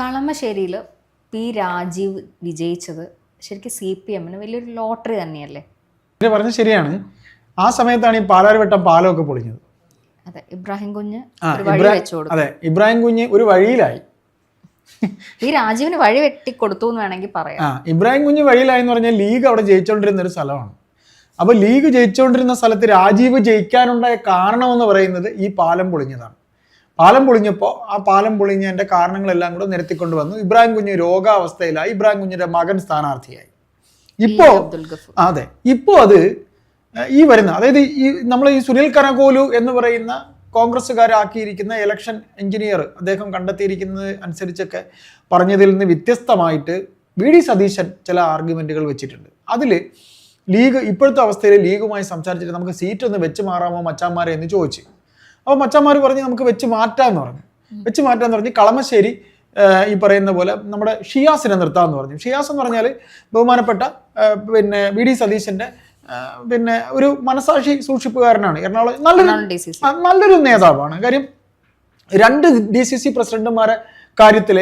കളമശ്ശേരിയിൽ P Rajeev വിജയിച്ചത് ശരിക്കും C P എമ്മിന് വലിയൊരു ലോട്ടറി തന്നെയല്ലേ? പിന്നെ പറഞ്ഞത് ശരിയാണ്. ആ സമയത്താണ് ഈ പാലാരിവട്ടം പാലമൊക്കെ പൊളിഞ്ഞത്. അതെ ഇബ്രാഹിം കുഞ്ഞ് ഒരു വഴി ഇബ്രാ വെച്ചു കൊടുത്തു. അതെ ഇബ്രാഹിം കുഞ്ഞ് ഒരു വഴിയിലായി. പി രാജീവിന് വഴി വെട്ടി കൊടുത്തു എന്ന് വേണമെങ്കിൽ പറയാം. ആ ഇബ്രാഹിം കുഞ്ഞ് വഴിയിലായി എന്ന് പറഞ്ഞാൽ ലീഗ് അവിടെ ജയിച്ചുകൊണ്ടിരുന്ന ഒരു സ്ഥലമാണ്. അപ്പോൾ ലീഗ് ജയിച്ചുകൊണ്ടിരുന്ന സ്ഥലത്ത് രാജീവ് ജയിക്കാനുണ്ടായ കാരണമെന്ന് പറയുന്നത് ഈ പാലം പൊളിഞ്ഞതാണ്. പാലം പൊളിഞ്ഞപ്പോൾ ആ പാലം പൊളിഞ്ഞതിന്റെ കാരണങ്ങളെല്ലാം കൂടെ നിരത്തിക്കൊണ്ട് വന്നു ഇബ്രാഹിം കുഞ്ഞ് രോഗാവസ്ഥയിലായി ഇബ്രാഹിം കുഞ്ഞിന്റെ മകൻ സ്ഥാനാർത്ഥിയായി. ഇപ്പോ അതെ ഇപ്പോ അത് ഈ വരുന്ന അതായത് ഈ നമ്മൾ ഈ സുനിൽ കനകോലു എന്ന് പറയുന്ന കോൺഗ്രസ്സുകാരാക്കിയിരിക്കുന്ന ഇലക്ഷൻ എഞ്ചിനീയർ അദ്ദേഹം കണ്ടെത്തിയിരിക്കുന്നത് അനുസരിച്ചൊക്കെ പറഞ്ഞതിൽ നിന്ന് വ്യത്യസ്തമായിട്ട് വി ഡി സതീശൻ ചില ആർഗ്യുമെന്റുകൾ വെച്ചിട്ടുണ്ട്. അതിൽ ലീഗ് ഇപ്പോഴത്തെ അവസ്ഥയിൽ ലീഗുമായി സംസാരിച്ചിട്ട് നമുക്ക് സീറ്റ് ഒന്ന് വെച്ച് മാറാമോ മച്ചാന്മാരെ എന്ന് ചോദിച്ചു. അപ്പോൾ മച്ചാന്മാർ പറഞ്ഞ് നമുക്ക് വെച്ച് മാറ്റാമെന്ന് പറഞ്ഞു. വെച്ച് മാറ്റാന്ന് പറഞ്ഞ് കളമശ്ശേരി ഈ പറയുന്ന പോലെ നമ്മുടെ ഷിയാസിനെ നിർത്താമെന്ന് പറഞ്ഞു. ഷിയാസ് എന്ന് പറഞ്ഞാൽ ബഹുമാനപ്പെട്ട പിന്നെ വി ഡി സതീശന്റെ പിന്നെ ഒരു മനസാക്ഷി സൂക്ഷിപ്പുകാരനാണ്. എറണാകുളം നല്ലൊരു നല്ലൊരു നേതാവാണ്. കാര്യം രണ്ട് ഡി സി സി പ്രസിഡന്റുമാരെ കാര്യത്തിൽ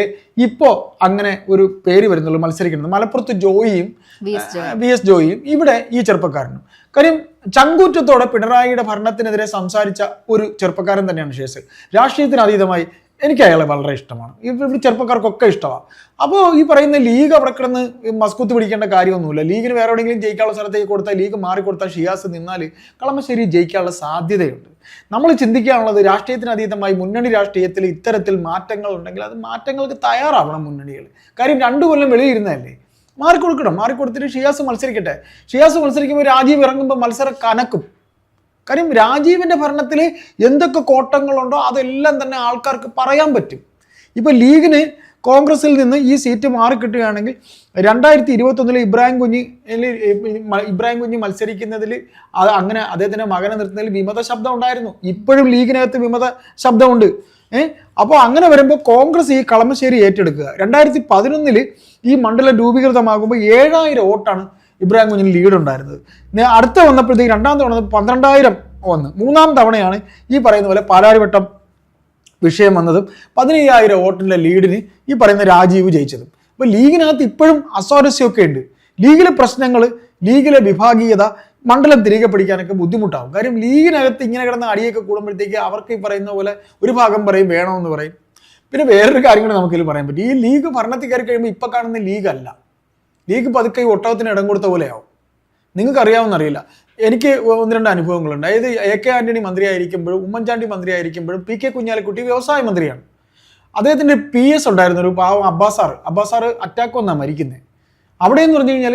ഇപ്പോ അങ്ങനെ ഒരു പേര് വരുന്നുള്ളൂ മത്സരിക്കുന്നത്. മലപ്പുറത്ത് ജോയിയും V S Joy. V S ജോയിയും ഇവിടെ ഈ ചെറുപ്പക്കാരനും. കാര്യം ചങ്കൂറ്റത്തോടെ പിണറായിയുടെ ഭരണത്തിനെതിരെ സംസാരിച്ച ഒരു ചെറുപ്പക്കാരൻ തന്നെയാണ് ശേഷം രാഷ്ട്രീയത്തിന് അതീതമായി എനിക്ക് അയാളെ വളരെ ഇഷ്ടമാണ്. ഇവിടെ ചെറുപ്പക്കാർക്കൊക്കെ ഇഷ്ടമാണ്. അപ്പോൾ ഈ പറയുന്ന ലീഗ് അവിടെ കിടന്ന് മസ്കുത്ത് പിടിക്കേണ്ട കാര്യമൊന്നുമില്ല. ലീഗിന് വേറെ എവിടെയെങ്കിലും ജയിക്കാനുള്ള സ്ഥലത്തേക്ക് കൊടുത്താൽ ലീഗ് മാറിക്കൊടുത്താൽ ഷിയാസ് നിന്നാൽ കളമശ്ശേരി ജയിക്കാനുള്ള സാധ്യതയുണ്ട്. നമ്മൾ ചിന്തിക്കാനുള്ളത് രാഷ്ട്രീയത്തിന് അതീതമായി മുന്നണി രാഷ്ട്രീയത്തിൽ ഇത്തരത്തിൽ മാറ്റങ്ങൾ ഉണ്ടെങ്കിൽ അത് മാറ്റങ്ങൾക്ക് തയ്യാറാവണം മുന്നണികൾ. കാര്യം രണ്ടു കൊല്ലം വെളിയിരുന്നതല്ലേ മാറിക്കൊടുക്കണം. മാറിക്കൊടുത്തിട്ട് ഷിയാസ് മത്സരിക്കട്ടെ. ഷിയാസ് മത്സരിക്കുമ്പോൾ രാജീവ് ഇറങ്ങുമ്പോൾ മത്സരം കനക്കും. കാര്യം രാജീവിന്റെ ഭരണത്തിൽ എന്തൊക്കെ കോട്ടങ്ങളുണ്ടോ അതെല്ലാം തന്നെ ആൾക്കാർക്ക് പറയാൻ പറ്റും. ഇപ്പോൾ ലീഗിന് കോൺഗ്രസിൽ നിന്ന് ഈ സീറ്റ് മാറിക്കിട്ടുകയാണെങ്കിൽ രണ്ടായിരത്തി ഇരുപത്തൊന്നിൽ ഇബ്രാഹിം കുഞ്ഞി ഇബ്രാഹിം കുഞ്ഞി മത്സരിക്കുന്നതിൽ അത് അങ്ങനെ അദ്ദേഹത്തിന്റെ മകനെ നിർത്തുന്നതിൽ വിമത ശബ്ദം ഉണ്ടായിരുന്നു. ഇപ്പോഴും ലീഗിനകത്ത് വിമത ശബ്ദമുണ്ട്. ഏഹ് അപ്പോൾ അങ്ങനെ വരുമ്പോൾ കോൺഗ്രസ് ഈ കളമശ്ശേരി ഏറ്റെടുക്കുക. രണ്ടായിരത്തി പതിനൊന്നിൽ ഈ മണ്ഡലം രൂപീകൃതമാകുമ്പോൾ ഏഴായിരം വോട്ടാണ് ഇബ്രാഹിം കുഞ്ഞിന് ലീഡ് ഉണ്ടായിരുന്നത്. അടുത്ത വന്നപ്പോഴത്തേക്ക് രണ്ടാം തവണ പന്ത്രണ്ടായിരം വന്ന്. മൂന്നാം തവണയാണ് ഈ പറയുന്ന പോലെ പാലാരിവട്ടം വിഷയം വന്നതും പതിനയ്യായിരം വോട്ടിന്റെ ലീഡിന് ഈ പറയുന്ന രാജീവ് ജയിച്ചതും. അപ്പോൾ ലീഗിനകത്ത് ഇപ്പോഴും അസ്വാരസ്യമൊക്കെ ഉണ്ട്. ലീഗിലെ പ്രശ്നങ്ങൾ ലീഗിലെ വിഭാഗീയത മണ്ഡലം തിരികെ പിടിക്കാനൊക്കെ ബുദ്ധിമുട്ടാവും. കാര്യം ലീഗിനകത്ത് ഇങ്ങനെ കിടന്ന അടിയൊക്കെ കൂടുമ്പോഴത്തേക്ക് അവർക്ക് ഈ പറയുന്ന പോലെ ഒരു ഭാഗം പറയും വേണമെന്ന് പറയും. പിന്നെ വേറൊരു കാര്യം കൂടെ നമുക്കിതിൽ പറയാൻ പറ്റും. ഈ ലീഗ് ഭരണത്തിൽ കയറി കഴിയുമ്പോൾ ഇപ്പം കാണുന്ന ലീഗല്ല. ലീഗ് പതുക്കെ ഒട്ടകത്തിന് ഇടം കൊടുത്ത പോലെയാവും. നിങ്ങൾക്ക് അറിയാവുന്നറിയില്ല എനിക്ക് ഒന്ന് രണ്ട് അനുഭവങ്ങളുണ്ട്. അതായത് എ കെ ആന്റണി മന്ത്രിയായിരിക്കുമ്പോഴും ഉമ്മൻചാണ്ടി മന്ത്രിയായിരിക്കുമ്പോഴും പി കെ കുഞ്ഞാലിക്കുട്ടി വ്യവസായ മന്ത്രിയാണ്. അദ്ദേഹത്തിന്റെ പി എസ് ഉണ്ടായിരുന്ന ഒരു പാവം അബ്ബാസാർ അബ്ബാസാർ അറ്റാക്ക് വന്നാണ് മരിക്കുന്നത് അവിടെ എന്ന് പറഞ്ഞു കഴിഞ്ഞാൽ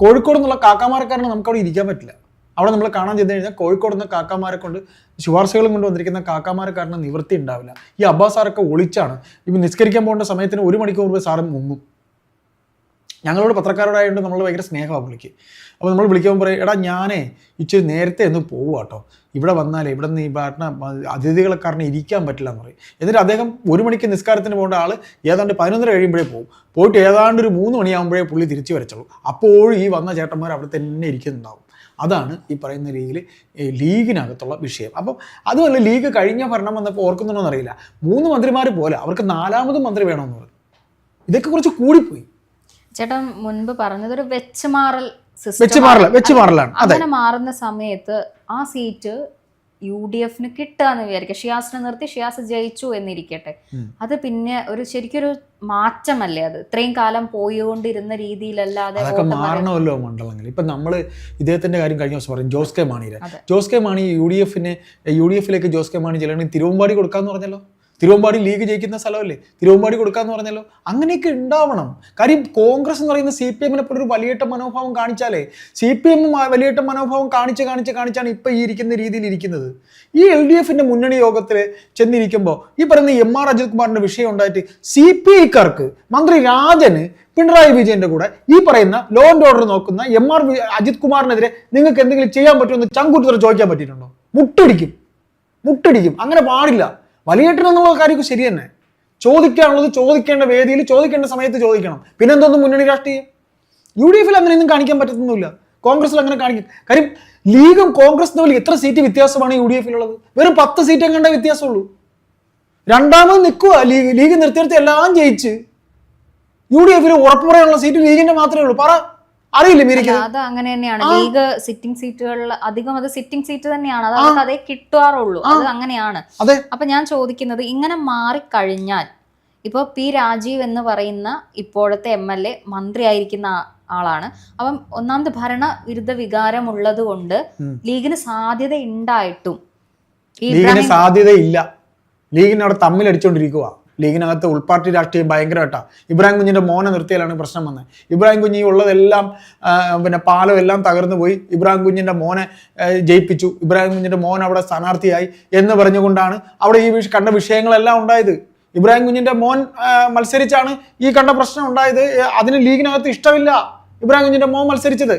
കോഴിക്കോട് നിന്നുള്ള കാക്കാമാരക്കാരനെ നമുക്ക് അവിടെ ഇരിക്കാൻ പറ്റില്ല. അവിടെ നമ്മൾ കാണാൻ ചെന്ന് കഴിഞ്ഞാൽ കോഴിക്കോട് നിന്ന് കാക്കാമാരെ കൊണ്ട് ശുപാർശകളും കൊണ്ട് വന്നിരിക്കുന്ന കാക്കാമാരക്കാരന് നിവൃത്തി ഉണ്ടാവില്ല. ഈ അബ്ബാസാറൊക്കെ ഒളിച്ചാണ്. ഇപ്പം നിസ്കരിക്കാൻ പോകേണ്ട സമയത്തിന് ഒരു മണിക്കൂർ മുമ്പ് സാറ് മുങ്ങും. ഞങ്ങളോട് പത്രക്കാരോടായതുകൊണ്ട് നമ്മൾ ഭയങ്കര സ്നേഹമാണ് വിളിക്ക് അപ്പോൾ നമ്മൾ വിളിക്കുമ്പോൾ പറയും എടാ ഞാനേ ഇച്ചിരി നേരത്തെ ഒന്ന് പോവുക കേട്ടോ ഇവിടെ വന്നാലേ ഇവിടെ നിന്ന് ഈ പാട്ടിന് അതിഥികളെ കാരണം ഇരിക്കാൻ പറ്റില്ല എന്ന് പറയും. എന്നിട്ട് അദ്ദേഹം ഒരു മണിക്ക് നിസ്കാരത്തിന് പോകേണ്ട ആൾ ഏതാണ്ട് പതിനൊന്നര കഴിയുമ്പോഴേ പോകും പോയിട്ട് ഏതാണ്ട് ഒരു മൂന്ന് മണിയാകുമ്പോഴേ പുള്ളി തിരിച്ചു വരച്ചുള്ളൂ അപ്പോഴും ഈ വന്ന ചേട്ടന്മാർ അവിടെ തന്നെ ഇരിക്കുന്നുണ്ടാവും. അതാണ് ഈ പറയുന്ന രീതിയിൽ ലീഗിനകത്തുള്ള വിഷയം. അപ്പം അതുമല്ല ലീഗ് കഴിഞ്ഞ ഭരണം വന്നപ്പോൾ ഓർക്കുന്നുണ്ടോ എന്നറിയില്ല മൂന്ന് മന്ത്രിമാർ പോലെ അവർക്ക് നാലാമതും മന്ത്രി വേണമെന്ന് പറഞ്ഞു. ഇതൊക്കെ കുറച്ച് കൂടിപ്പോയി. ചേട്ടൻ മുൻപ് പറഞ്ഞത് ഒരു വെച്ച് മാറൽ സിസ്റ്റം അങ്ങനെ മാറുന്ന സമയത്ത് ആ സീറ്റ് യു ഡി എഫിന് കിട്ടുകയെന്ന് വിചാരിക്കുക. ഷിയാസിനെ നിർത്തി ഷിയാസ് ജയിച്ചു എന്നിരിക്കട്ടെ. അത് പിന്നെ ഒരു ശരിക്കൊരു മാറ്റമല്ലേ അത്? ഇത്രയും കാലം പോയിക്കൊണ്ടിരുന്ന രീതിയിലല്ലാതെ മാറണമല്ലോ മണ്ഡലങ്ങൾ ഇപ്പം നമ്മൾ ഇദ്ദേഹത്തിന്റെ കാര്യം കഴിഞ്ഞ ദിവസം പറയും ജോസ് കെ മാണിയുടെ. അതെ. Jose K Mani U D എഫിന് യു ഡി എഫിലേക്ക് ജോസ് കെ മാണി ചെല്ലണമെങ്കിൽ തിരുവമ്പാടി കൊടുക്കാന്ന് പറഞ്ഞല്ലോ? തിരുവമ്പാടി ലീഗ് ജയിക്കുന്ന സ്ഥലമല്ലേ? തിരുവമ്പാടി കൊടുക്കാന്ന് പറഞ്ഞല്ലോ. അങ്ങനെയൊക്കെ ഉണ്ടാവണം. കാര്യം കോൺഗ്രസ് എന്ന് പറയുന്ന സി പി എമ്മിനെ പോലെ ഒരു വലിയേട്ട മനോഭാവം കാണിച്ചാലേ സി പി എം വലിയേട്ട മനോഭാവം കാണിച്ച് കാണിച്ച് കാണിച്ചാണ് ഇപ്പം ഈ ഇരിക്കുന്ന രീതിയിൽ ഇരിക്കുന്നത്. ഈ എൽ ഡി എഫിന്റെ മുന്നണി യോഗത്തിൽ ചെന്നിരിക്കുമ്പോൾ ഈ പറയുന്ന എം ആർ അജിത് കുമാറിന്റെ വിഷയം ഉണ്ടായിട്ട് സി പി ഐക്കാർക്ക് മന്ത്രി രാജന് പിണറായി വിജയന്റെ കൂടെ ഈ പറയുന്ന ലോ ആൻഡ് ഓർഡർ നോക്കുന്ന എം ആർ അജിത് കുമാറിനെതിരെ നിങ്ങൾക്ക് എന്തെങ്കിലും ചെയ്യാൻ പറ്റുമെന്ന് ചങ്കൂറ്റർ ചോദിക്കാൻ പറ്റിയിട്ടുണ്ടോ? മുട്ടടിക്കും. മുട്ടടിക്കും. അങ്ങനെ പാടില്ല. വലിയേട്ടൻ എന്നുള്ള കാര്യമൊക്കെ ശരി തന്നെ. ചോദിക്കാനുള്ളത് ചോദിക്കേണ്ട വേദിയിൽ ചോദിക്കേണ്ട സമയത്ത് ചോദിക്കണം. പിന്നെ പിന്നെന്തോന്നും മുന്നണി രാഷ്ട്രീയം? യു ഡി എഫിൽ അങ്ങനെയൊന്നും കാണിക്കാൻ പറ്റത്തൊന്നുമില്ല. കോൺഗ്രസിൽ അങ്ങനെ കാണിക്കും കാര്യം ലീഗും കോൺഗ്രസ് തമ്മിൽ എത്ര സീറ്റ് വ്യത്യാസമാണ് യു ഡി എഫിലുള്ളത് വെറും പത്ത് സീറ്റ് എങ്ങാണ്ട വ്യത്യാസമുള്ളൂ. രണ്ടാമത് നിൽക്കുക. ലീഗ് ലീഗ് നിർത്തി നിർത്തി എല്ലാം ജയിച്ച്. യു ഡി എഫിൽ ഉറപ്പ് പറയാനുള്ള സീറ്റ് ലീഗിന്റെ മാത്രമേ ഉള്ളൂ. പറ. അറിയില്ലേ മീരിക്ക് അത് അങ്ങനെ തന്നെയാണ്. ലീഗ് സിറ്റിംഗ് സീറ്റുകളിൽ അധികം അത് സിറ്റിംഗ് സീറ്റ് തന്നെയാണ്. അത് അവർക്ക് അതേ കിട്ടാറുള്ളൂ അത് അങ്ങനെയാണ്. അപ്പൊ ഞാൻ ചോദിക്കുന്നത് ഇങ്ങനെ മാറിക്കഴിഞ്ഞാൽ ഇപ്പോൾ പി രാജീവ് എന്ന് പറയുന്ന ഇപ്പോഴത്തെ എം എൽ എ മന്ത്രിയായിരിക്കുന്ന ആളാണ്. അപ്പം ഒന്നാമത് ഭരണ വിരുദ്ധ വികാരം ഉള്ളത് കൊണ്ട് ലീഗിന് സാധ്യത ഉണ്ടായിട്ടും? ലീഗിന് സാധ്യതയില്ല. ലീഗിന് അവിടെ തമ്മിലടിച്ചുകൊണ്ടിരിക്കുക ലീഗിനകത്ത് ഉൾപാർട്ടി രാഷ്ട്രീയം ഭയങ്കരമായിട്ടാണ് ഇബ്രാഹിം കുഞ്ഞിന്റെ മോനെ നിർത്തിയാലാണ് പ്രശ്നം വന്നത് ഇബ്രാഹിം കുഞ്ഞി ഉള്ളതെല്ലാം പിന്നെ പാലം എല്ലാം തകർന്നു പോയി. ഇബ്രാഹിം കുഞ്ഞിന്റെ മോനെ ജയിപ്പിച്ചു. ഇബ്രാഹിം കുഞ്ഞിന്റെ മോൻ അവിടെ സ്ഥാനാർത്ഥിയായി എന്ന് പറഞ്ഞുകൊണ്ടാണ് അവിടെ ഈ കണ്ട വിഷയങ്ങളെല്ലാം ഉണ്ടായത്. ഇബ്രാഹിം കുഞ്ഞിന്റെ മോൻ മത്സരിച്ചാണ് ഈ കണ്ട പ്രശ്നം ഉണ്ടായത്. അതിന് ലീഗിനകത്ത് ഇഷ്ടമില്ല ഇബ്രാഹിം കുഞ്ഞിന്റെ മോൻ മത്സരിച്ചത്.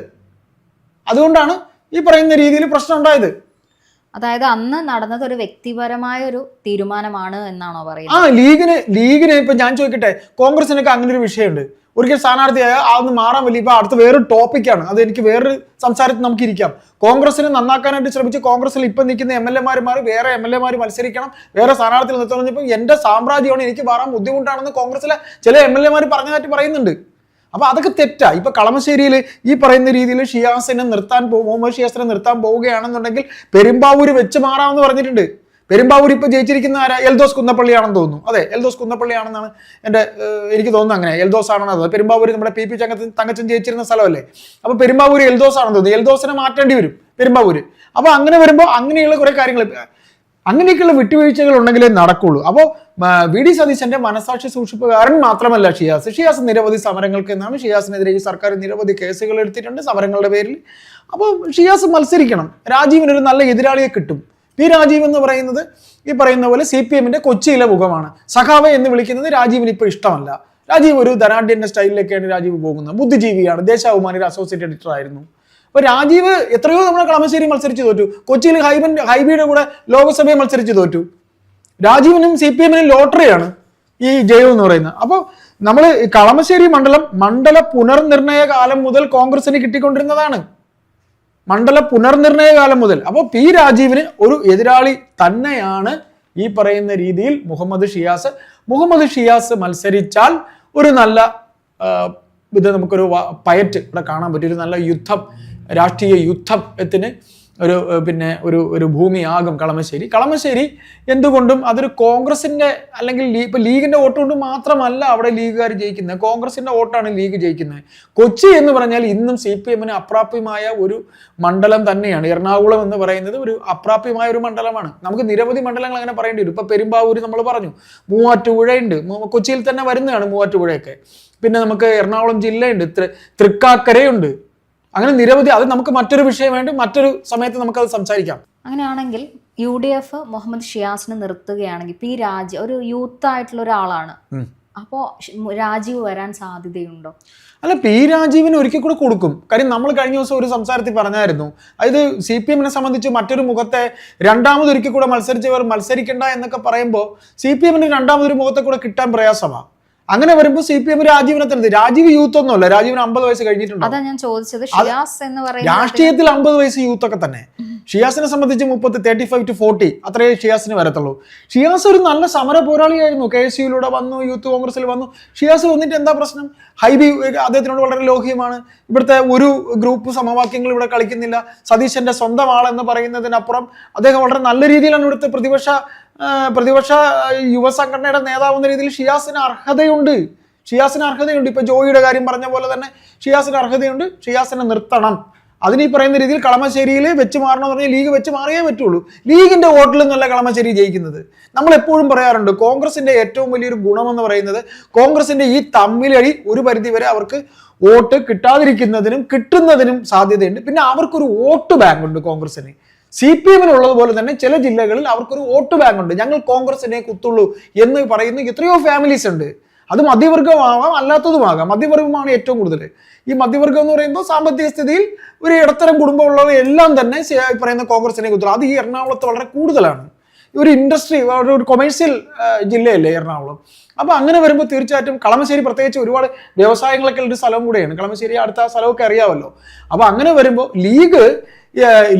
അതുകൊണ്ടാണ് ഈ പറയുന്ന രീതിയിൽ പ്രശ്നം ഉണ്ടായത്. അതായത് അന്ന് നടന്നത് ഒരു വ്യക്തിപരമായ ഒരു തീരുമാനമാണ് എന്നാണോ പറയുന്നത്? ആ ലീഗിന് ലീഗിന് ഇപ്പൊ ഞാൻ ചോദിക്കട്ടെ കോൺഗ്രസിനൊക്കെ അങ്ങനെ ഒരു വിഷയമുണ്ട്. ഒരിക്കൽ സ്ഥാനാർത്ഥിയായ അതൊന്ന് മാറാൻ വലിയ ഇപ്പൊ അടുത്ത വേറൊരു ടോപ്പിക്കാണ് അത് എനിക്ക് വേറൊരു സംസാരത്തിൽ നമുക്ക് ഇരിക്കാം കോൺഗ്രസിനെ നന്നാക്കാനായിട്ട് ശ്രമിച്ച് കോൺഗ്രസിൽ ഇപ്പൊ നിൽക്കുന്ന എം എൽ എമാർ മാറി വേറെ എം എൽ എമാർ മത്സരിക്കണം വേറെ സ്ഥാനാർത്ഥികൾ നിർത്തണം എന്റെ സാമ്രാജ്യമാണ് എനിക്ക് മാറാൻ ബുദ്ധിമുട്ടാണെന്ന് കോൺഗ്രസിലെ ചില എം എൽ എമാർ പറഞ്ഞതായിട്ട് പറയുന്നുണ്ട്. അപ്പൊ അതൊക്കെ തെറ്റാ. ഇപ്പൊ കളമശ്ശേരിയിൽ ഈ പറയുന്ന രീതിയിൽ ഷിയാസിനെ നിർത്താൻ പോകും മുഹമ്മദ് ഷിയാസിനെ നിർത്താൻ പോവുകയാണെന്നുണ്ടെങ്കിൽ പെരുമ്പാവൂര് വെച്ച് മാറാമെന്ന് പറഞ്ഞിട്ടുണ്ട്. പെരുമ്പാവൂർ ഇപ്പൊ ജയിച്ചിരിക്കുന്ന ആരാ? എൽദോസ് കുന്നപ്പള്ളിയാണെന്ന് തോന്നുന്നു. അതെ എൽദോസ് കുന്നപ്പള്ളിയാണെന്നാണ് എന്റെ എനിക്ക് തോന്നുന്നു അങ്ങനെ. എൽദോസ് ആണെന്ന് അത് പെരുമ്പാവൂർ നമ്മുടെ പി പി ചങ്ങത്തിന് തങ്കച്ചൻ ജയിച്ചിരുന്ന സ്ഥലമല്ലേ? അപ്പൊ പെരുമ്പാവൂർ എൽദോസ് ആണെന്ന് തോന്നുന്നു. എൽദോസിനെ മാറ്റേണ്ടി വരും പെരുമ്പാവൂര്. അപ്പൊ അങ്ങനെ വരുമ്പോൾ അങ്ങനെയുള്ള കുറെ കാര്യങ്ങൾ അങ്ങനെയൊക്കെയുള്ള വിട്ടുവീഴ്ചകൾ ഉണ്ടെങ്കിലേ നടക്കുള്ളൂ. അപ്പോൾ വി. ഡി. സതീശന്റെ മനസാക്ഷി സൂക്ഷിപ്പുകാരൻ മാത്രമല്ല ഷിയാസ്. ഷിയാസ് നിരവധി സമരങ്ങൾക്ക് എന്നാണ് ഷിയാസിനെതിരെ ഈ സർക്കാർ നിരവധി കേസുകൾ എടുത്തിട്ടുണ്ട് സമരങ്ങളുടെ പേരിൽ. അപ്പോൾ ഷിയാസ് മത്സരിക്കണം. രാജീവിന് ഒരു നല്ല എതിരാളിയെ കിട്ടും. പി. രാജീവ് എന്ന് പറയുന്നത് ഈ പറയുന്ന പോലെ സി പി എമ്മിന്റെ കൊച്ചിയിലെ മുഖമാണ്. സഖാവ എന്ന് വിളിക്കുന്നത് രാജീവിന് ഇപ്പോൾ ഇഷ്ടമല്ല. രാജീവ് ഒരു ധനാഢ്യന്റെ സ്റ്റൈലിലേക്കാണ് രാജീവ് പോകുന്നത്. ബുദ്ധിജീവിയാണ്. ദേശാഭിമാനിയുടെ അസോസിയേറ്റ് എഡിറ്റർ ആയിരുന്നു. അപ്പൊ രാജീവ് എത്രയോ നമ്മുടെ കളമശ്ശേരി മത്സരിച്ച് തോറ്റു. കൊച്ചിയിൽ ഹൈബൻ ഹൈബിയുടെ കൂടെ ലോകസഭയെ മത്സരിച്ച് തോറ്റു. രാജീവിനും സി പി എമ്മിനും ലോട്ടറിയാണ് ഈ ജയം എന്ന് പറയുന്നത്. അപ്പോൾ നമ്മൾ കളമശ്ശേരി മണ്ഡലം മണ്ഡല പുനർനിർണയ കാലം മുതൽ കോൺഗ്രസിന് കിട്ടിക്കൊണ്ടിരുന്നതാണ്. മണ്ഡല പുനർനിർണയ കാലം മുതൽ. അപ്പോൾ പി രാജീവിന് ഒരു എതിരാളി തന്നെയാണ് ഈ പറയുന്ന രീതിയിൽ മുഹമ്മദ് ഷിയാസ്. മുഹമ്മദ് ഷിയാസ് മത്സരിച്ചാൽ ഒരു നല്ല ഇത് നമുക്കൊരു പയറ്റ് ഇവിടെ കാണാൻ പറ്റും ഒരു നല്ല യുദ്ധം. രാഷ്ട്രീയ യുദ്ധത്തിന് ഒരു പിന്നെ ഒരു ഒരു ഭൂമിയാകും കളമശ്ശേരി. കളമശ്ശേരി എന്തുകൊണ്ടും അതൊരു കോൺഗ്രസിന്റെ അല്ലെങ്കിൽ ലീ ഇപ്പൊ ലീഗിന്റെ വോട്ട് കൊണ്ട് മാത്രമല്ല അവിടെ ലീഗുകാർ ജയിക്കുന്നത്. കോൺഗ്രസിന്റെ വോട്ടാണ് ലീഗ് ജയിക്കുന്നത്. കൊച്ചി എന്ന് പറഞ്ഞാൽ ഇന്നും സി പി എമ്മിന് അപ്രാപ്യമായ ഒരു മണ്ഡലം തന്നെയാണ്. എറണാകുളം എന്ന് പറയുന്നത് ഒരു അപ്രാപ്യമായ ഒരു മണ്ഡലമാണ്. നമുക്ക് നിരവധി മണ്ഡലങ്ങൾ അങ്ങനെ പറയേണ്ടി വരും. ഇപ്പൊ പെരുമ്പാവൂര് നമ്മൾ പറഞ്ഞു. മൂവാറ്റുപുഴയുണ്ട്. കൊച്ചിയിൽ തന്നെ വരുന്നതാണ് മൂവാറ്റുപുഴയൊക്കെ. പിന്നെ നമുക്ക് എറണാകുളം ജില്ലയുണ്ട്. തൃക്കാക്കരയുണ്ട്. അങ്ങനെ നിരവധി അത് നമുക്ക് മറ്റൊരു വിഷയം വേണ്ടി മറ്റൊരു സമയത്ത് നമുക്കത് സംസാരിക്കാം. അങ്ങനെയാണെങ്കിൽ യു ഡി എഫ് മുഹമ്മദ് ഷിയാസിനെ നിർത്തുകയാണെങ്കിൽ പി രാജ്യം ഒരു യൂത്ത് ആയിട്ടുള്ള ഒരാളാണ് അപ്പോ രാജീവ് വരാൻ സാധ്യതയുണ്ടോ? അല്ല പി രാജീവിന് ഒരിക്കൽ കൂടെ കൊടുക്കും. കാര്യം നമ്മൾ കഴിഞ്ഞ ദിവസം ഒരു സംസാരത്തിൽ പറഞ്ഞായിരുന്നു അതായത് സി പി എമ്മിനെ സംബന്ധിച്ച് മറ്റൊരു മുഖത്തെ രണ്ടാമത് ഒരിക്കൽ കൂടെ മത്സരിച്ചവർ മത്സരിക്കണ്ട എന്നൊക്കെ പറയുമ്പോൾ സി പി എമ്മിന് രണ്ടാമതൊരു മുഖത്തെ കൂടെ കിട്ടാൻ പ്രയാസമാണ് അങ്ങനെ വരുമ്പോൾ സി പി എം രാജീവിനെ തന്നെ രാജീവ് യൂത്ത് ഒന്നുമല്ല. രാജീവിന് അമ്പത് വയസ്സ് കഴിഞ്ഞിട്ടുണ്ട്? അതാ ഞാൻ ചോദിച്ചത്. ഷിയാസ് എന്ന് പറയുന്നത് രാഷ്ട്രീയത്തിൽ അമ്പത് വയസ്സ് യൂത്ത് ഒക്കെ തന്നെ. ഷിയാസിനെ സംബന്ധിച്ച് മുപ്പത്തി തേർട്ടി ഫൈവ് ടു ഫോർട്ടി അത്രേ ഷിയാസിന് വരത്തുള്ളൂ. ഷിയാസ് ഒരു നല്ല സമര പോരാളിയായിരുന്നു. കെ എസ് യുയിലൂടെ വന്നു യൂത്ത് കോൺഗ്രസിൽ വന്നു. ഷിയാസ് വന്നിട്ട് എന്താ പ്രശ്നം? ഹൈബി അദ്ദേഹത്തിനോട് വളരെ ലോഹ്യമാണ്. ഇവിടുത്തെ ഒരു ഗ്രൂപ്പ് സമവാക്യങ്ങൾ ഇവിടെ കളിക്കുന്നില്ല. സതീശന്റെ സ്വന്തം ആളെന്ന് പറയുന്നതിനപ്പുറം അദ്ദേഹം വളരെ നല്ല രീതിയിലാണ് ഇവിടുത്തെ പ്രതിപക്ഷ പ്രതിപക്ഷ യുവ യുവസംഘടനയുടെ നേതാവ് എന്ന രീതിയിൽ ഷിയാസിന് അർഹതയുണ്ട്. ഷിയാസിന് അർഹതയുണ്ട്. ഇപ്പൊ ജോയിയുടെ കാര്യം പറഞ്ഞ പോലെ തന്നെ ഷിയാസിന് അർഹതയുണ്ട്. ഷിയാസിനെ നിർത്തണം. അതിന് ഈ പറയുന്ന രീതിയിൽ കളമശ്ശേരിയിൽ വെച്ച് മാറണം എന്ന് പറഞ്ഞാൽ ലീഗ് വെച്ച് മാറിയേ പറ്റുള്ളൂ. ലീഗിന്റെ വോട്ടിൽ നിന്നല്ല കളമശ്ശേരി ജയിക്കുന്നത്. നമ്മൾ എപ്പോഴും പറയാറുണ്ട് കോൺഗ്രസിന്റെ ഏറ്റവും വലിയൊരു ഗുണമെന്ന് പറയുന്നത് കോൺഗ്രസിന്റെ ഈ തമ്മിലടി ഒരു പരിധിവരെ അവർക്ക് വോട്ട് കിട്ടാതിരിക്കുന്നതിനും കിട്ടുന്നതിനും സാധ്യതയുണ്ട്. പിന്നെ അവർക്കൊരു വോട്ട് ബാങ്ക് ഉണ്ട് കോൺഗ്രസിന്. സി പി എമ്മിനുള്ളതുപോലെ തന്നെ ചില ജില്ലകളിൽ അവർക്കൊരു വോട്ട് ബാങ്ക് ഉണ്ട്. ഞങ്ങൾ കോൺഗ്രസിനെ കുത്തുള്ളൂ എന്ന് പറയുന്ന എത്രയോ ഫാമിലീസ് ഉണ്ട്. അത് മധ്യവർഗമാവാം അല്ലാത്തതുമാകാം. മധ്യവർഗമാണ് ഏറ്റവും കൂടുതൽ. ഈ മധ്യവർഗം എന്ന് പറയുമ്പോൾ സാമ്പത്തിക സ്ഥിതിയിൽ ഒരു ഇടത്തരം കുടുംബമുള്ളവരെല്ലാം തന്നെ പറയുന്ന കോൺഗ്രസിനെ കുത്തുള്ളൂ അത് ഈ എറണാകുളത്ത് വളരെ കൂടുതലാണ്. ഒരു ഇൻഡസ്ട്രി ഒരു കൊമേഴ്സ്യൽ ജില്ലയല്ലേ എറണാകുളം. അപ്പോൾ അങ്ങനെ വരുമ്പോൾ തീർച്ചയായിട്ടും കളമശ്ശേരി പ്രത്യേകിച്ച് ഒരുപാട് വ്യവസായങ്ങളൊക്കെ ഉള്ള ഒരു സ്ഥലം കൂടെയാണ്. കളമശ്ശേരി അടുത്ത ആ സ്ഥലമൊക്കെ അറിയാമല്ലോ അപ്പോൾ അങ്ങനെ വരുമ്പോൾ ലീഗ്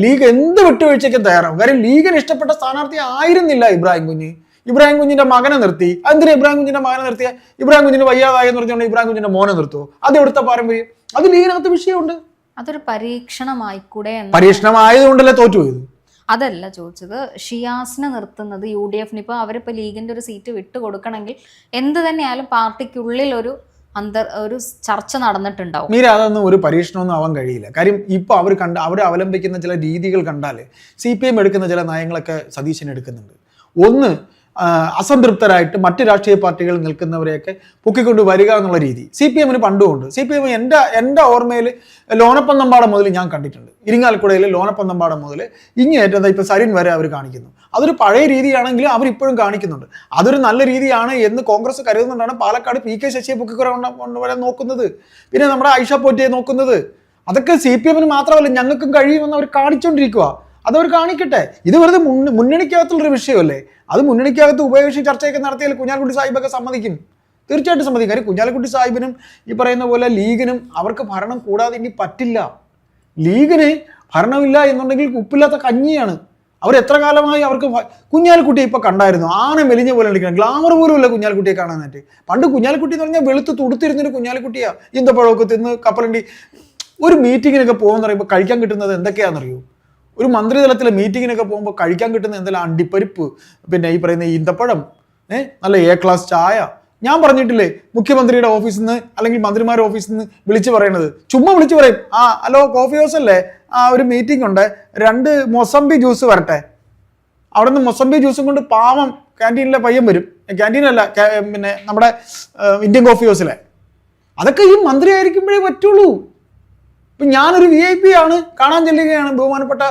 ലീഗ് എന്ത് വിട്ടുവീഴ്ചയ്ക്കും തയ്യാറാവും. കാര്യം ലീഗിന് ഇഷ്ടപ്പെട്ട സ്ഥാനാർത്ഥി ആയിരുന്നില്ല ഇബ്രാഹിം കുഞ്ഞ്. ഇബ്രാഹിം കുഞ്ഞിന്റെ മകനെ നിർത്തി. എന്തിനാ ഇബ്രാഹിം കുഞ്ഞിന്റെ മകനെ നിർത്തിയ? ഇബ്രാഹിം കുഞ്ഞിന് വയ്യാതായി എന്ന് പറഞ്ഞുകൊണ്ട് ഇബ്രാഹിം കുഞ്ഞിന്റെ മോനെ നിർത്തുമോ അത് എവിടുത്തെ പാരമ്പര്യം? അത് ലീഗിനകത്ത് വിഷയമുണ്ട്. അതൊരു പരീക്ഷണമായി കൂടെ പരീക്ഷണമായതുകൊണ്ടല്ലേ തോറ്റുപോയത്? അതല്ല ചോദിച്ചത്. ഷിയാസിനെ നിർത്തുന്നത് യു ഡി എഫിന്. ഇപ്പോൾ അവരിപ്പോൾ ലീഗിന്റെ ഒരു സീറ്റ് വിട്ടു കൊടുക്കണമെങ്കിൽ എന്ത് തന്നെയായാലും പാർട്ടിക്കുള്ളിൽ ഒരു അന്തർ ഒരു ചർച്ച നടന്നിട്ടുണ്ടാവും. മീര അതൊന്നും ഒരു പരീക്ഷണമൊന്നും ആവാൻ കഴിയില്ല. കാര്യം ഇപ്പോൾ അവർ കണ്ട അവർ അവലംബിക്കുന്ന ചില രീതികൾ കണ്ടാൽ സി പി എം എടുക്കുന്ന ചില നയങ്ങളൊക്കെ സതീശൻ എടുക്കുന്നുണ്ട്. ഒന്ന് അസംതൃപ്തരായിട്ട് മറ്റ് രാഷ്ട്രീയ പാർട്ടികളിൽ നിൽക്കുന്നവരെയൊക്കെ പൊക്കിക്കൊണ്ട് വരിക എന്നുള്ള രീതി. സി പി എമ്മിന് പണ്ടുമുണ്ട് സി പി എം എന്റെ എന്റെ ഓർമ്മയിൽ ലോനപ്പന്തമ്പാടം മുതൽ ഞാൻ കണ്ടിട്ടുണ്ട്. ഇരിങ്ങാലക്കുടയിൽ ലോനപ്പന്തമ്പാടം മുതൽ ഇങ്ങേറ്റം ഇപ്പോൾ സരിൻ വരെ അവർ കാണിക്കുന്നു. അതൊരു പഴയ രീതിയാണെങ്കിലും അവരിപ്പോഴും കാണിക്കുന്നുണ്ട്. അതൊരു നല്ല രീതിയാണ് എന്ന് കോൺഗ്രസ് കരുതുന്നുണ്ടാണ് പാലക്കാട് പി കെ ശശിയെ പൊക്കിക്കുറ കൊണ്ടുവരാൻ നോക്കുന്നത്. പിന്നെ നമ്മുടെ ഐഷ പോറ്റിയെ നോക്കുന്നത്. അതൊക്കെ സി പി എമ്മിന് മാത്രമല്ല ഞങ്ങൾക്കും കഴിയുമെന്ന് അവർ കാണിച്ചുകൊണ്ടിരിക്കുക അതവർ കാണിക്കട്ടെ. ഇത് വെറുതെ മുന്ന മുന്നണിക്കകത്തുള്ളൊരു വിഷയമല്ലേ? അത് മുന്നണിക്കകത്ത് ഉപയോഗിച്ച് ചർച്ചയൊക്കെ നടത്തിയാൽ കുഞ്ഞാലിക്കുട്ടി സാഹിബൊക്കെ സമ്മതിക്കും. തീർച്ചയായിട്ടും സമ്മതിക്കും. കാര്യം കുഞ്ഞാലിക്കുട്ടി സാഹിബിനും ഈ പറയുന്ന പോലെ ലീഗിനും അവർക്ക് ഭരണം കൂടാതെ ഇനി പറ്റില്ല. ലീഗിന് ഭരണമില്ല എന്നുണ്ടെങ്കിൽ ഉപ്പില്ലാത്ത കഞ്ഞിയാണ്. അവർ എത്ര കാലമായി അവർക്ക് കുഞ്ഞാലിക്കുട്ടിയെ ഇപ്പൊ കണ്ടായിരുന്നു. ആന മെലിഞ്ഞ പോലെ കളിക്കണം ഗ്ലാമർ പോലും ഇല്ല കുഞ്ഞാലിക്കുട്ടിയെ കാണാനായിട്ട്. പണ്ട് കുഞ്ഞാലിക്കുട്ടി എന്ന് പറഞ്ഞാൽ വെളുത്ത് തുടുത്തിരുന്നൊരു കുഞ്ഞാലിക്കുട്ടിയാ. ഈന്തപ്പഴമൊക്കെ തിന്ന് കപ്പലണ്ടി. ഒരു മീറ്റിങ്ങിനൊക്കെ പോകുമെന്ന് പറയുമ്പോൾ കഴിക്കാൻ കിട്ടുന്നത് എന്തൊക്കെയാണെന്നറിയോ? ഒരു മന്ത്രിതലത്തിലെ മീറ്റിങ്ങിനൊക്കെ പോകുമ്പോൾ കഴിക്കാൻ കിട്ടുന്ന എന്തെല്ലാം അണ്ടിപ്പരിപ്പ് പിന്നെ ഈ പറയുന്ന ഈന്തപ്പഴം ഏഹ് നല്ല എ ക്ലാസ് ചായ. ഞാൻ പറഞ്ഞിട്ടില്ലേ മുഖ്യമന്ത്രിയുടെ ഓഫീസിൽ നിന്ന് അല്ലെങ്കിൽ മന്ത്രിമാരുടെ ഓഫീസിൽ നിന്ന് വിളിച്ചു പറയണത്. ചുമ്മാ വിളിച്ചു പറയും ആ ഹലോ കോഫി ഹൗസ് അല്ലേ? ആ ഒരു മീറ്റിംഗ് ഉണ്ട്. രണ്ട് മൊസംബി ജ്യൂസ് വരട്ടെ. അവിടെ നിന്ന് മൊസംബി ജ്യൂസും കൊണ്ട് പാവം ക്യാന്റീനിലെ പയ്യൻ വരും. ക്യാന്റീനല്ല പിന്നെ നമ്മുടെ ഇന്ത്യൻ കോഫി ഹൗസിലെ. അതൊക്കെ ഈ മന്ത്രി ആയിരിക്കുമ്പോഴേ പറ്റുള്ളൂ. ഇപ്പം ഞാനൊരു വി ഐ പി ആണ് കാണാൻ ചെല്ലുകയാണ് ബഹുമാനപ്പെട്ട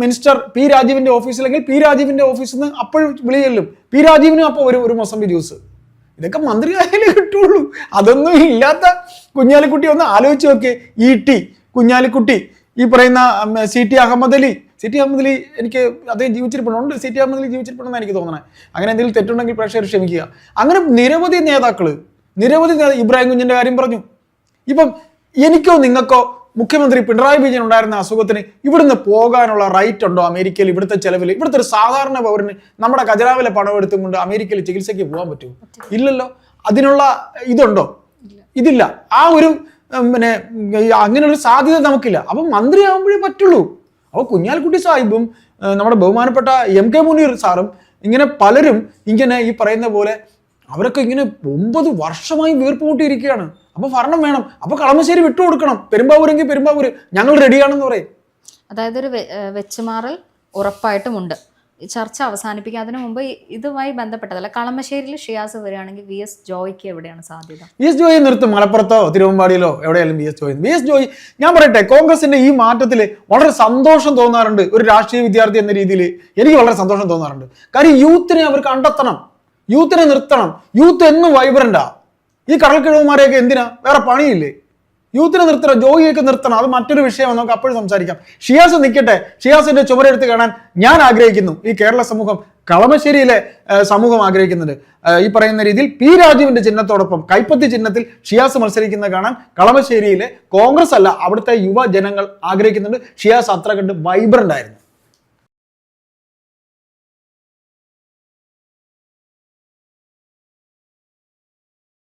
മിനിസ്റ്റർ പി രാജീവിന്റെ ഓഫീസിലെങ്കിൽ പി രാജീവിന്റെ ഓഫീസിൽ നിന്ന് അപ്പോഴും വിളി ചെല്ലും പി രാജീവിനും അപ്പോൾ ഒരു ഒരു മൊസംബി ജ്യൂസ് ഇതൊക്കെ മന്ത്രി ആയാലേ കിട്ടുള്ളൂ. അതൊന്നും ഇല്ലാത്ത കുഞ്ഞാലിക്കുട്ടി ഒന്ന് ആലോചിച്ച് നോക്കിയേ ഇ ടി കുഞ്ഞാലിക്കുട്ടി ഈ പറയുന്ന C T Ahammed Ali. C T Ahammed Ali എനിക്ക് അദ്ദേഹം ജീവിച്ചിരിപ്പുണ്ട്. സി ടി അഹമ്മദ് അലി ജീവിച്ചിരിപ്പുണ്ടെന്ന് എനിക്ക് തോന്നണേ. അങ്ങനെ എന്തെങ്കിലും തെറ്റുണ്ടെങ്കിൽ പ്രേക്ഷകർ ക്ഷമിക്കുക. അങ്ങനെ നിരവധി നേതാക്കൾ നിരവധി ഇബ്രാഹിം കുഞ്ഞിന്റെ കാര്യം പറഞ്ഞു. ഇപ്പം എനിക്കോ നിങ്ങൾക്കോ മുഖ്യമന്ത്രി പിണറായി വിജയൻ ഉണ്ടായിരുന്ന അസുഖത്തിന് ഇവിടുന്ന് പോകാനുള്ള റൈറ്റ് ഉണ്ടോ അമേരിക്കയിൽ? ഇവിടുത്തെ ചെലവിൽ ഇവിടുത്തെ ഒരു സാധാരണ പൗരന് നമ്മുടെ ഖജനാവിലെ പണം എടുത്തുകൊണ്ട് അമേരിക്കയിൽ ചികിത്സയ്ക്ക് പോകാൻ പറ്റുമോ? ഇല്ലല്ലോ. അതിനുള്ള ഇതുണ്ടോ? ഇതില്ല. ആ ഒരു പിന്നെ അങ്ങനെയൊരു അങ്ങനെ ഒരു സാധ്യത നമുക്കില്ല. അപ്പം മന്ത്രിയാകുമ്പോഴേ പറ്റുള്ളൂ. അപ്പോൾ കുഞ്ഞാലിക്കുട്ടി സാഹിബും നമ്മുടെ ബഹുമാനപ്പെട്ട എം കെ മുനീർ സാറും ഇങ്ങനെ പലരും ഇങ്ങനെ ഈ പറയുന്ന പോലെ അവരൊക്കെ ഇങ്ങനെ ഒമ്പത് വർഷമായി വീർപ്പ് കൂട്ടിയിരിക്കുകയാണ് അപ്പൊ ഭരണം വേണം. അപ്പൊ കളമശ്ശേരി വിട്ടുകൊടുക്കണം പെരുമ്പാവൂരെങ്കിൽ പെരുമ്പാവൂര് ഞങ്ങൾ റെഡിയാണെന്ന് പറയും. അതായത് ഒരു വെച്ചുമാറൽ ഉറപ്പായിട്ടും ഉണ്ട്. ഈ ചർച്ച അവസാനിപ്പിക്കുക അതിനു മുമ്പ് ഇതുമായി ബന്ധപ്പെട്ടതല്ല കളമശ്ശേരിയിൽ ഷിയാസ് വരികയാണെങ്കിൽ വി എസ് ജോയ്ക്ക് എവിടെയാണ് സാധ്യത? വി എസ് ജോയി നിർത്തും. മലപ്പുറത്തോ തിരുവമ്പാടിയിലോ എവിടെയാലും V S Joy. V S Joy ഞാൻ പറയട്ടെ കോൺഗ്രസിന്റെ ഈ മാറ്റത്തിൽ വളരെ സന്തോഷം തോന്നാറുണ്ട് ഒരു രാഷ്ട്രീയ വിദ്യാർത്ഥി എന്ന രീതിയിൽ എനിക്ക് വളരെ സന്തോഷം തോന്നാറുണ്ട്. കാര്യം യൂത്തിനെ അവർ കണ്ടെത്തണം. യൂത്തിനെ നിർത്തണം. യൂത്ത് എന്നും വൈബ്രന്റാ ഈ കടൽക്കിഴവുമാരെയൊക്കെ എന്തിനാ? വേറെ പണിയില്ലേ? യൂത്തിനെ നിർത്തണം ജോയിയൊക്കെ നിർത്തണം അത് മറ്റൊരു വിഷയമാണ് നമുക്ക് അപ്പോഴും സംസാരിക്കാം. ഷിയാസ് നിൽക്കട്ടെ ഷിയാസിന്റെ ചുമരെടുത്ത് കാണാൻ ഞാൻ ആഗ്രഹിക്കുന്നു. ഈ കേരള സമൂഹം കളമശ്ശേരിയിലെ സമൂഹം ആഗ്രഹിക്കുന്നുണ്ട്. ഈ പറയുന്ന രീതിയിൽ പി രാജുവിന്റെ ചിഹ്നത്തോടൊപ്പം കൈപ്പത്തി ചിഹ്നത്തിൽ ഷിയാസ് മത്സരിക്കുന്ന കാണാൻ കളമശ്ശേരിയിലെ കോൺഗ്രസ് അല്ല അവിടുത്തെ യുവജനങ്ങൾ ആഗ്രഹിക്കുന്നുണ്ട്. ഷിയാസ് അത്ര കണ്ട് വൈബ്രന്റ് ആയിരുന്നു.